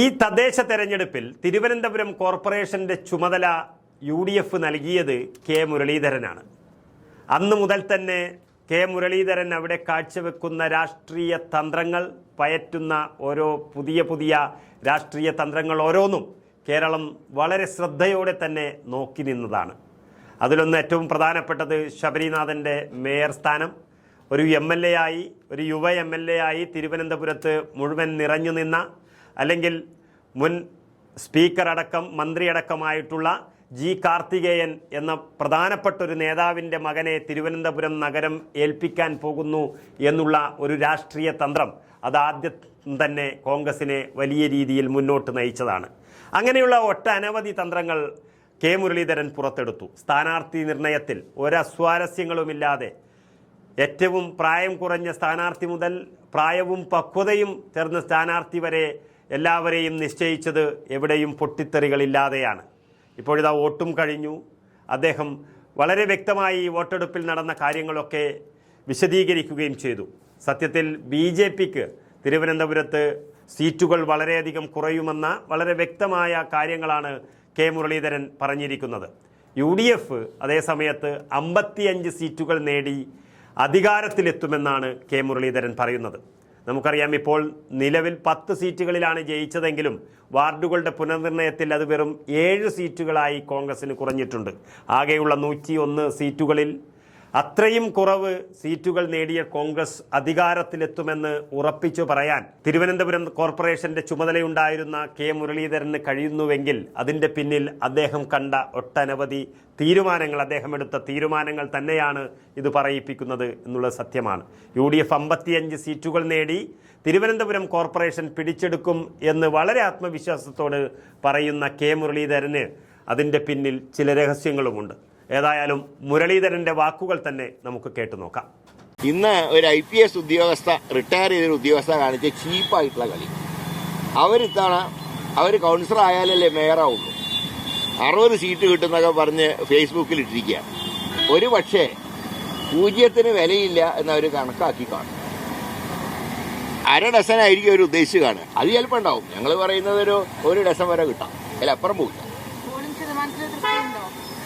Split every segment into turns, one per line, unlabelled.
ഈ തദ്ദേശ തെരഞ്ഞെടുപ്പിൽ തിരുവനന്തപുരം കോർപ്പറേഷന്റെ ചുമതല യു ഡി എഫ് നൽകിയത് കെ മുരളീധരനാണ്. അന്ന് മുതൽ തന്നെ കെ മുരളീധരൻ അവിടെ കാഴ്ചവെക്കുന്ന രാഷ്ട്രീയ തന്ത്രങ്ങൾ പയറ്റുന്ന ഓരോ പുതിയ പുതിയ രാഷ്ട്രീയ തന്ത്രങ്ങൾ ഓരോന്നും കേരളം വളരെ ശ്രദ്ധയോടെ തന്നെ നോക്കി നിന്നതാണ്. അതിലൊന്ന് ഏറ്റവും പ്രധാനപ്പെട്ടത് ശബരിനാഥന്റെ മേയർ സ്ഥാനം. ഒരു എം എൽ എ ആയി ഒരു യുവ എം എൽ എ ആയി തിരുവനന്തപുരത്ത് മുഴുവൻ നിറഞ്ഞു നിന്ന അല്ലെങ്കിൽ മുൻ സ്പീക്കർ അടക്കം മന്ത്രിയടക്കമായിട്ടുള്ള ജി കാർത്തികേയൻ എന്ന പ്രധാനപ്പെട്ട ഒരു നേതാവിന്റെ മകനെ തിരുവനന്തപുരം നഗരം ഏൽപ്പിക്കാൻ പോകുന്നു എന്നുള്ള ഒരു രാഷ്ട്രീയ തന്ത്രം അത് തന്നെ കോൺഗ്രസിനെ വലിയ രീതിയിൽ മുന്നോട്ട് നയിച്ചതാണ്. അങ്ങനെയുള്ള ഒട്ടനവധി തന്ത്രങ്ങൾ കെ മുരളീധരൻ പുറത്തെടുത്തു. സ്ഥാനാർത്ഥി നിർണയത്തിൽ ഒരസ്വാരസ്യങ്ങളുമില്ലാതെ ഏറ്റവും പ്രായം കുറഞ്ഞ സ്ഥാനാർത്ഥി മുതൽ പ്രായവും പക്വതയും ചേർന്ന സ്ഥാനാർത്ഥി വരെ എല്ലാവരെയും നിശ്ചയിച്ചത് എവിടെയും പൊട്ടിത്തെറികളില്ലാതെയാണ്. ഇപ്പോഴിതാ വോട്ടും കഴിഞ്ഞു. അദ്ദേഹം വളരെ വ്യക്തമായി വോട്ടെടുപ്പിൽ നടന്ന കാര്യങ്ങളൊക്കെ വിശദീകരിക്കുകയും ചെയ്തു. സത്യത്തിൽ ബി ജെ പിക്ക് തിരുവനന്തപുരത്ത് സീറ്റുകൾ വളരെയധികം കുറയുമെന്ന വളരെ വ്യക്തമായ കാര്യങ്ങളാണ് കെ മുരളീധരൻ പറഞ്ഞിരിക്കുന്നത്. യു ഡി എഫ് അതേസമയത്ത് അമ്പത്തിയഞ്ച് സീറ്റുകൾ നേടി അധികാരത്തിലെത്തുമെന്നാണ് കെ മുരളീധരൻ പറയുന്നത്. നമുക്കറിയാം ഇപ്പോൾ നിലവിൽ പത്ത് സീറ്റുകളിലാണ് ജയിച്ചതെങ്കിലും വാർഡുകളുടെ പുനർനിർണയത്തിൽ അത് വെറും ഏഴ് സീറ്റുകളായി കോൺഗ്രസിന് കുറഞ്ഞിട്ടുണ്ട്. ആകെയുള്ള നൂറ്റി സീറ്റുകളിൽ അത്രയും കുറവ് സീറ്റുകൾ നേടിയ കോൺഗ്രസ് അധികാരത്തിലെത്തുമെന്ന് ഉറപ്പിച്ചു പറയാൻ തിരുവനന്തപുരം കോർപ്പറേഷന്റെ ചുമതലയുണ്ടായിരുന്ന കെ മുരളീധരന് കഴിയുന്നുവെങ്കിൽ അതിന്റെ പിന്നിൽ അദ്ദേഹം കണ്ട ഒട്ടനവധി തീരുമാനങ്ങൾ അദ്ദേഹം എടുത്ത തീരുമാനങ്ങൾ തന്നെയാണ് ഇത് പറയിപ്പിക്കുന്നത് എന്നുള്ളത് സത്യമാണ്. യു ഡി എഫ് അമ്പത്തിയഞ്ച് സീറ്റുകൾ നേടി തിരുവനന്തപുരം കോർപ്പറേഷൻ പിടിച്ചെടുക്കും എന്ന് വളരെ ആത്മവിശ്വാസത്തോട് പറയുന്ന കെ മുരളീധരന് അതിന്റെ പിന്നിൽ ചില രഹസ്യങ്ങളുമുണ്ട്. ഏതായാലും മുരളീധരന്റെ വാക്കുകൾ തന്നെ നമുക്ക് കേട്ടു നോക്കാം.
ഇന്ന് ഒരു ഐ പി എസ് ഉദ്യോഗസ്ഥ റിട്ടയർ ചെയ്തൊരു ഉദ്യോഗസ്ഥ കാണിച്ച ചീപ്പായിട്ടുള്ള കളി. അവരിത്താണ് അവർ കൗൺസിലർ ആയാലല്ലേ മേയറാവുള്ളൂ. അറുപത് സീറ്റ് കിട്ടുന്നൊക്കെ പറഞ്ഞ് ഫേസ്ബുക്കിൽ ഇട്ടിരിക്കുകയാണ് ഒരു പക്ഷേ പൂജ്യത്തിന് വിലയില്ല എന്നവർ കണക്കാക്കി കാണും. അര ഡസനായിരിക്കും അവർ ഉദ്ദേശിച്ച് കാണുക അത് ചിലപ്പോൾ ഉണ്ടാവും. ഞങ്ങൾ പറയുന്നത് ഒരു ഒരു ഡസൻ വരെ കിട്ടാം. അതിലപ്പുറം പോകില്ല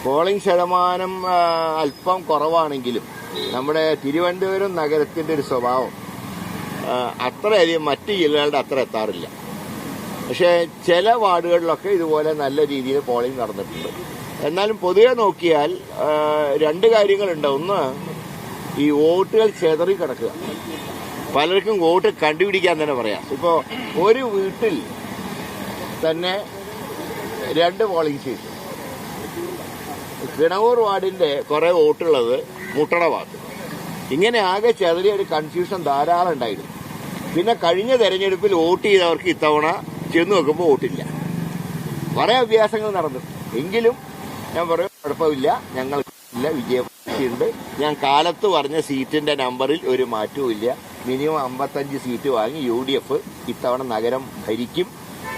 പോളിംഗ്
ശതമാനം അല്പം കുറവാണെങ്കിലും നമ്മുടെ തിരുവനന്തപുരം നഗരത്തിന്റെ ഒരു സ്വഭാവം അത്രയധികം മറ്റ് ജില്ലകളുടെ അത്ര എത്താറില്ല. പക്ഷേ ചില വാർഡുകളിലൊക്കെ ഇതുപോലെ നല്ല രീതിയിൽ പോളിംഗ് നടന്നിട്ടുണ്ട്. എന്നാലും പൊതുവെ നോക്കിയാൽ രണ്ട് കാര്യങ്ങളുണ്ട്. ഒന്ന് ഈ വോട്ടുകൾ ചെതറി കിടക്കുക. പലർക്കും വോട്ട് കണ്ടുപിടിക്കാൻ തന്നെ പറയാം. ഇപ്പോൾ ഒരു വീട്ടിൽ തന്നെ രണ്ട് പോളിംഗ് സ്റ്റേഷൻ കിണവൂർ വാർഡിന്റെ കുറെ വോട്ടുള്ളത് മുട്ടട ഭാഗത്ത് ഇങ്ങനെ ആകെ ചെറിയ ഒരു കൺഫ്യൂഷൻ ധാരാളം ഉണ്ടായിരുന്നു. പിന്നെ കഴിഞ്ഞ തെരഞ്ഞെടുപ്പിൽ വോട്ട് ചെയ്തവർക്ക് ഇത്തവണ ചെന്ന് നോക്കുമ്പോൾ വോട്ടില്ല. കുറെ അഭ്യാസങ്ങൾ നടന്നു. എങ്കിലും ഞാൻ പറയും കുഴപ്പമില്ല ഞങ്ങൾ ഇല്ല ഞാൻ കാലത്ത് പറഞ്ഞ സീറ്റിന്റെ നമ്പറിൽ ഒരു മാറ്റവും ഇല്ല. മിനിമം അമ്പത്തഞ്ച് സീറ്റ് വാങ്ങി യു ഇത്തവണ നഗരം ഭരിക്കും.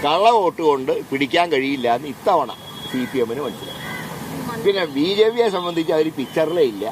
കള്ള വോട്ട് കൊണ്ട് പിടിക്കാൻ കഴിയില്ല എന്ന് ഇത്തവണ സി പി എമ്മിന് മനസ്സിലായി. പിന്നെ ബി ജെ പിയെ സംബന്ധിച്ച് അവർ പിക്ചറിലേ ഇല്ല.